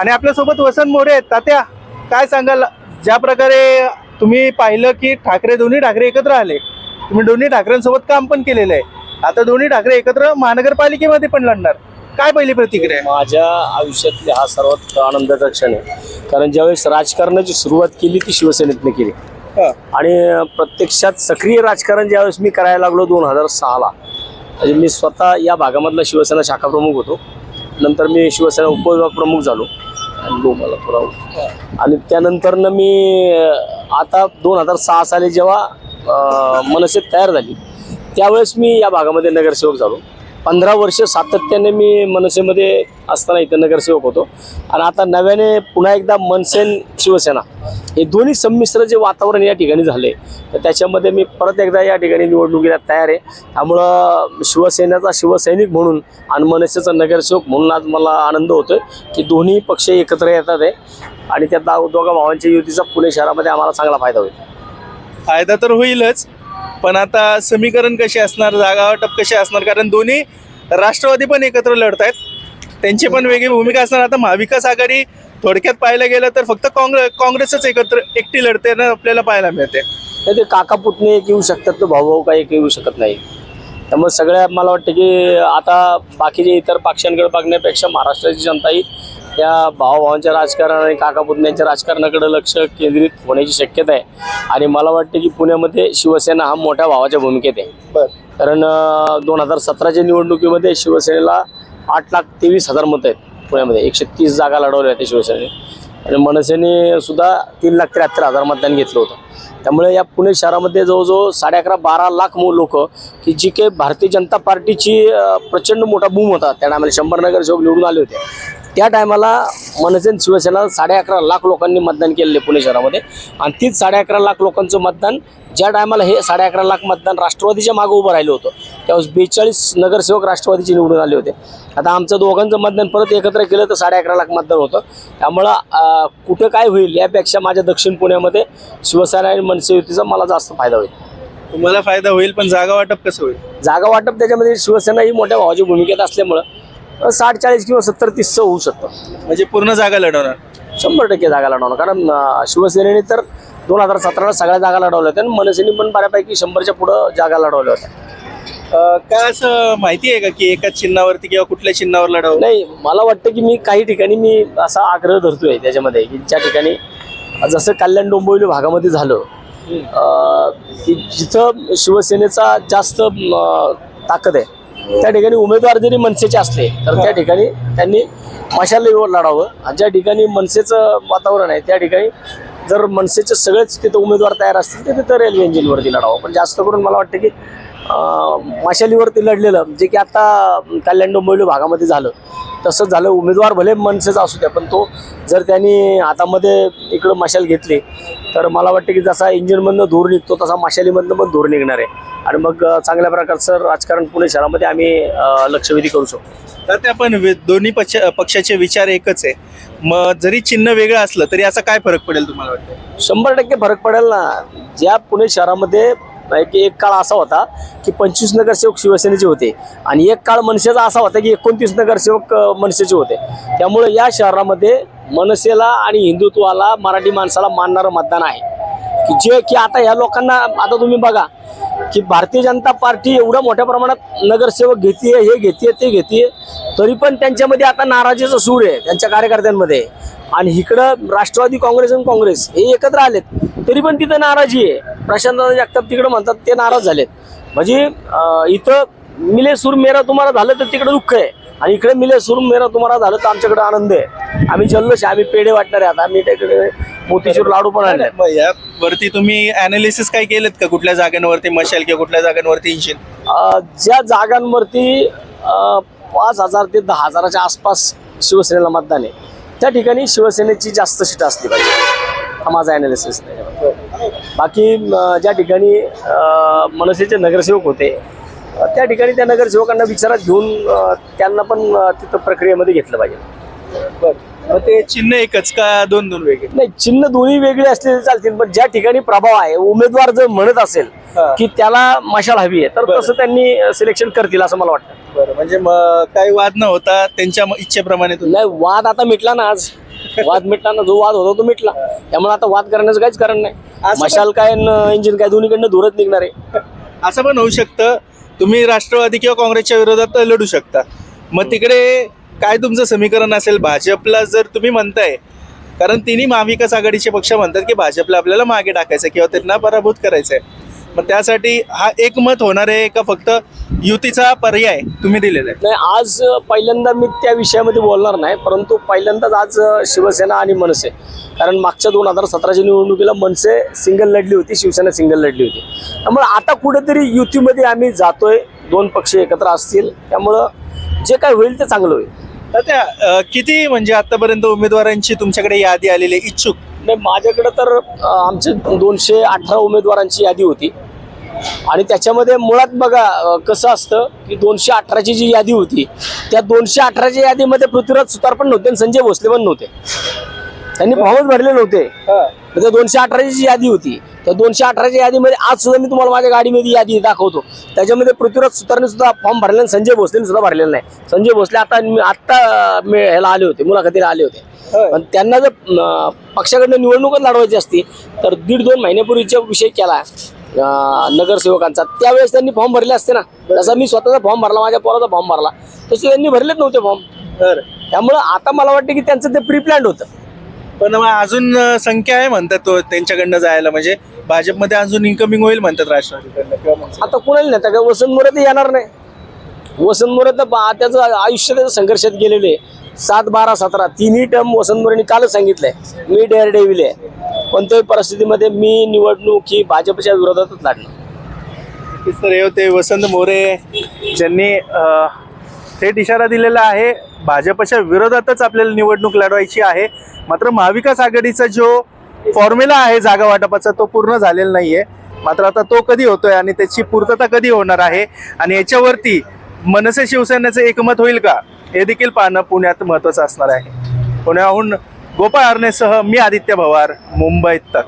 आणि आपल्यासोबत वसंत मोरे आहेत. तात्या काय सांगाल? ज्या प्रकारे तुम्ही पाहिलं की ठाकरे दोन्ही ठाकरे एकत्र आले तुम्ही दोन्ही ठाकरेंसोबत काम पण केलेलं आहे. आता दोन्ही ठाकरे एकत्र महानगरपालिकेमध्ये पण लढणार. काय पहिली प्रतिक्रिया माझ्या आयुष्यातली हा सर्वात आनंदाचा क्षण आहे. कारण ज्यावेळेस राजकारणाची सुरुवात केली ती शिवसेनेतनं केली. आणि प्रत्यक्षात सक्रिय राजकारण ज्यावेळेस मी करायला लागलो दोन हजार सहाला म्हणजे मी स्वतः या भागामधला शिवसेना शाखा प्रमुख होतो. नंतर मी शिवसेना उपविभाग प्रमुख झालो. आणि लो मला थोडा आणि त्यानंतरनं मी आता दोन हजार सहा साली जेव्हा मनसे तयार झाली त्यावेळेस मी या भागामध्ये नगरसेवक झालो. पंधरा वर्ष सातत्याने मी मनसेमध्ये असताना इथं नगरसेवक होतो. आणि आता नव्याने पुन्हा एकदा मनसेन शिवसेना हे दोन्ही संमिश्र जे वातावरण या ठिकाणी झाले तर त्याच्यामध्ये मी परत एकदा या ठिकाणी निवडणुकीला तयार आहे. त्यामुळं शिवसेनेचा शिवसैनिक म्हणून आणि मनसेचा नगरसेवक म्हणून आज मला आनंद होतोय की दोन्ही पक्ष एकत्र येतात आहे. आणि त्या दोघा भावांच्या युतीचा पुणे शहरामध्ये आम्हाला चांगला फायदा होईल. फायदा तर होईलच पण आता समीकरण कसे असणार जागावाटप कसे असणार? कारण दोन्ही राष्ट्रवादी पण एकत्र लढत आहेत. त्यांची पण वेगळी भूमिका असणार. आता महाविकास आघाडी थोडक्यात पाहायला गेलं तर फक्त काँग्रेस काँग्रेसच एकत्र एकटी लढते ना आपल्याला पाहायला मिळते. नाही ते काका पुतणे एक येऊ शकतात तो भाऊ भाऊ काही एक येऊ शकत नाही. त्यामुळे सगळ्या मला वाटतं की आता बाकीचे इतर पक्षांकडे बघण्यापेक्षा महाराष्ट्राची जनता ही या भावाभावांच्या राजकारण आणि काका पुतण्यांच्या राजकारणाकडे लक्ष केंद्रित होण्याची शक्यता आहे. आणि मला वाटतं की पुण्यामध्ये शिवसेना हा मोठ्या भावाच्या भूमिकेत आहे. कारण दोन हजार सतराच्या निवडणुकीमध्ये शिवसेनेला आठ लाख तेवीस हजार मतं आहेत पुण्यामध्ये. एकशे तीस जागा लढवल्या होत्या शिवसेनेने. आणि मनसेने सुद्धा तीन लाख त्र्याहत्तर हजार मतदान घेतलं होतं. त्यामुळे या पुणे शहरामध्ये जवळजवळ साडे अकरा बारा लाख लोक की जी काही भारतीय जनता पार्टीची प्रचंड मोठा बूम होता. त्या टायमाला शंभर नगरसेवक निवडून आले होते. त्या टायमाला मनसे आणि शिवसेना साडे अकरा लाख लोकांनी मतदान केलेले पुणे शहरामध्ये. आणि तीच साडे अकरा लाख लोकांचं मतदान ज्या टायमाला हे साडे अकरा लाख मतदान राष्ट्रवादीच्या मागे उभं राहिलं होतं त्यावेळेस बेचाळीस नगरसेवक राष्ट्रवादीचे निवडून आले होते. आता आमचं दोघांचं मतदान परत एकत्र केलं तर साडे अकरा लाख मतदान होतं. त्यामुळं कुठं काय होईल यापेक्षा माझ्या दक्षिण पुण्यामध्ये शिवसेना आणि मनसे युतीचा मला जास्त फायदा होईल. तुम्हाला फायदा होईल पण जागा वाटप कसं होईल? जागा वाटप त्याच्यामध्ये शिवसेना ही मोठ्या भावाची भूमिकेत असल्यामुळं साठ चाळीस किंवा सत्तर तीसचं होऊ शकतं. म्हणजे पूर्ण जागा लढवणार. शंभर टक्के जागा लढवणार. कारण अं, शिवसेनेने तर दोन हजार सतराला सगळ्या जागा लढवल्या होत्या आणि मनसेने पण बऱ्यापैकी शंभरच्या पुढं जागा लढवल्या होत्या. अं, काय असं माहिती आहे का की एकाच चिन्हावरती किंवा कुठल्या चिन्हावर लढव? नाही मला वाटतं की मी काही ठिकाणी मी असा आग्रह धरतोय त्याच्यामध्ये की ज्या ठिकाणी जसं कल्याण डोंबिवली भागामध्ये झालं अं, की जिथं शिवसेनेचा जास्त अं, ताकद आहे. त्या ठिकाणी उमेदवार जरी मनसेचे असले तर त्या ठिकाणी त्यांनी मशालीवर लढावं. आणि ज्या ठिकाणी मनसेचं वातावरण आहे त्या ठिकाणी जर मनसेचे सगळेच तिथं उमेदवार तयार असतील तर तिथं रेल्वे इंजिनवरती लढावं. पण जास्त करून मला वाटतं की मशालीवरती लढलेलं जे की आता कल्याण डोंबिवली भागामध्ये झालं. तसंच झालं उमेदवार भले मनसेचा असू द्या पण तो जर त्यांनी हातामध्ये इकडं मशाल घेतली तर मला वाटतं की जसा इंजिनमधनं धूर निघतो तसा मशालीमधनं पण धूर निघणार आहे. आणि मग चांगल्या प्रकारचं राजकारण पुणे शहरामध्ये आम्ही लक्षवेधी करू शकतो. तर ते आपण दोन्ही पक्ष पक्षाचे विचार एकच आहे. मग जरी चिन्ह वेगळं असलं तरी असा काय फरक पडेल तुम्हाला वाटतं? शंभर टक्के फरक पडेल ना. ज्या पुणे शहरामध्ये एक एक काळ असा होता की पंचवीस नगरसेवक शिवसेनेचे होते आणि एक काळ मनसेचा असा होता की एकोणतीस नगरसेवक मनसेचे होते. त्यामुळे या शहरामध्ये मनसेला आणि हिंदुत्वाला मराठी माणसाला मानणारं मतदान आहे. की जे की आता ह्या लोकांना आता तुम्ही बघा की भारतीय जनता पार्टी एवढ्या मोठ्या प्रमाणात नगरसेवक घेते हे घेते ते घेते तरी पण त्यांच्यामध्ये आता नाराजीचं सूर आहे त्यांच्या कार्यकर्त्यांमध्ये. आणि इकडं राष्ट्रवादी काँग्रेस आणि काँग्रेस हे एकत्र आलेत तरी पण तिथं नाराजी आहे. प्रशांत जगताप तिकडं म्हणतात ते नाराज झालेत. म्हणजे इथं मिले सूर मेरा तुम्हाला झालं तर तिकडं दुःख आहे. आणि इकडे मिले सूर मेरा तुम्हाला झालं तर आमच्याकडे आनंद आहे. आम्ही जल्लोष आम्ही पेढे वाटणार आहे आता आम्ही त्याकडे मोतीचूर लाडू पण आणले. मग यावरती तुम्ही अनालिसिस काय केलेत का? कुठल्या जागांवरती मशाल किंवा कुठल्या जागांवरती इंजिन ज्या जागांवरती पाच हजार ते दहा हजाराच्या आसपास शिवसेनेला मतदान आहे त्या ठिकाणी शिवसेनेची जास्त सीट असली पाहिजे. हा माझा अनालिसिस बाकी ज्या ठिकाणी मनसेचे नगरसेवक होते त्या ठिकाणी त्या नगरसेवकांना विचारात घेऊन त्यांना पण तिथं प्रक्रियेमध्ये घेतलं पाहिजे. मग ते चिन्ह एकच का दोन दोन वेगळे? नाही चिन्ह दोन्ही वेगळे असले तरी चालतील पण ज्या ठिकाणी प्रभाव आहे उमेदवार जर म्हणत असेल हा. की त्याला मशाल हवी आहे तर बरं. तसं त्यांनी सिलेक्शन करतील असं मला वाटतं. बरं म्हणजे मग काही वाद न होता त्यांच्या म- इच्छेप्रमाणे तुम्ही नाही वाद आता मिटला ना आज. वाद मिटला ना जो वाद होता तो मिटला. त्यामुळे आता वाद करण्याचं काहीच कारण नाही. मशाल काय इंजिन काय दोन्हीकडनं धुरत निघणार आहे. असं पण होऊ शकतं. तुम्ही राष्ट्रवादी किंवा काँग्रेसच्या विरोधात लढू शकता. मग तिकडे काय तुमचं समीकरण असेल? भाजपला जर तुम्ही म्हणताय कारण तिन्ही महाविकास आघाडीचे पक्ष म्हणतात की भाजपला आपल्याला मागे टाकायचं किंवा त्यांना पराभूत करायचंय. मग त्यासाठी हा एक मत होणार आहे का फक्त युतीचा पर्याय तुम्ही दिलेला आहे? नाही आज पहिल्यांदा मी त्या विषयामध्ये बोलणार नाही परंतु पहिल्यांदाच आज शिवसेना आणि मनसे कारण मागच्या दोन हजार सतराच्या निवडणुकीला मनसे सिंगल लढली होती शिवसेना सिंगल लढली होती. त्यामुळे आता कुठेतरी युतीमध्ये आम्ही जातोय दोन पक्ष एकत्र असतील त्यामुळं जे काय होईल ते चांगलं होईल. तर त्या अं, किती म्हणजे आतापर्यंत उमेदवारांची तुमच्याकडे यादी आलेली आहे? इच्छुक? नाही माझ्याकडं तर आमचे दोनशे अठरा उमेदवारांची यादी होती. आणि त्याच्यामध्ये मुळात बघा कसं असतं की दोनशे अठराची जी यादी होती त्या दोनशे अठराच्या यादीमध्ये पृथ्वीराज सुतार पण नव्हते आणि संजय भोसले पण नव्हते. त्यांनी भावच भरले नव्हते. तर दोनशे अठराची जी यादी होती. त्या दोनशे अठराच्या यादीमध्ये आज सुद्धा मी तुम्हाला माझ्या गाडीमध्ये यादी दाखवतो. त्याच्यामध्ये पृथ्वीराज सुतारने सुद्धा फॉर्म भरलेला संजय भोसलेने सुद्धा भरलेला नाही. संजय भोसले आता आत्ता मी ह्याला आले होते मुलाखतीला आले होते. पण त्यांना जर पक्षाकडनं निवडणूकच लढवायची असती तर दीड दोन महिन्यापूर्वीचा विषय केला नगरसेवकांचा. त्यावेळेस त्यांनी फॉर्म भरले असते ना. जसा मी स्वतःचा फॉर्म भरला माझ्या पोराचा फॉर्म भरला तसे त्यांनी भरलेच नव्हते फॉर्म. तर त्यामुळं आता मला वाटतं की त्यांचं ते प्री प्लॅन्ड होतं. पण मग अजून संख्या आहे म्हणतात तो त्यांच्याकडनं जायला. म्हणजे भाजपमध्ये अजून इन्कमिंग होईल म्हणतात राष्ट्रवादीकडनं किंवा आता कुणाला नाही काय वसंत मोरे तर येणार नाही. वसंत मोरे तर बा- त्याचं आयुष्य त्याचं संघर्षात गेलेले सात बारा सतरा तिन्ही टर्म वसंत मोरेंनी कालच सांगितलंय. मी डेअर डेविल आहे. कोणत्याही परिस्थितीमध्ये मी निवडणूक ही भाजपच्या विरोधातच लढणार. नक्कीच तर हे होते वसंत मोरे ज्यांनी अ, थेट इशारा दिलेला आहे. भाजपच्या विरोधातच आपल्याला निवडणूक लढवायची आहे. मात्र महाविकास आघाडीचा जो फॉर्म्युला आहे जागा वाटपाचा तो पूर्ण झालेला नाहीये. मात्र आता तो कधी होतोय आणि त्याची पूर्तता कधी होणार आहे? आणि याच्यावरती मनसे शिवसेनेचं एकमत होईल का? हे देखील पाहणं पुण्यात महत्वाचं असणार आहे. पुण्याहून गोपाळ हरणेसह मी आदित्य भवार मुंबईत तक.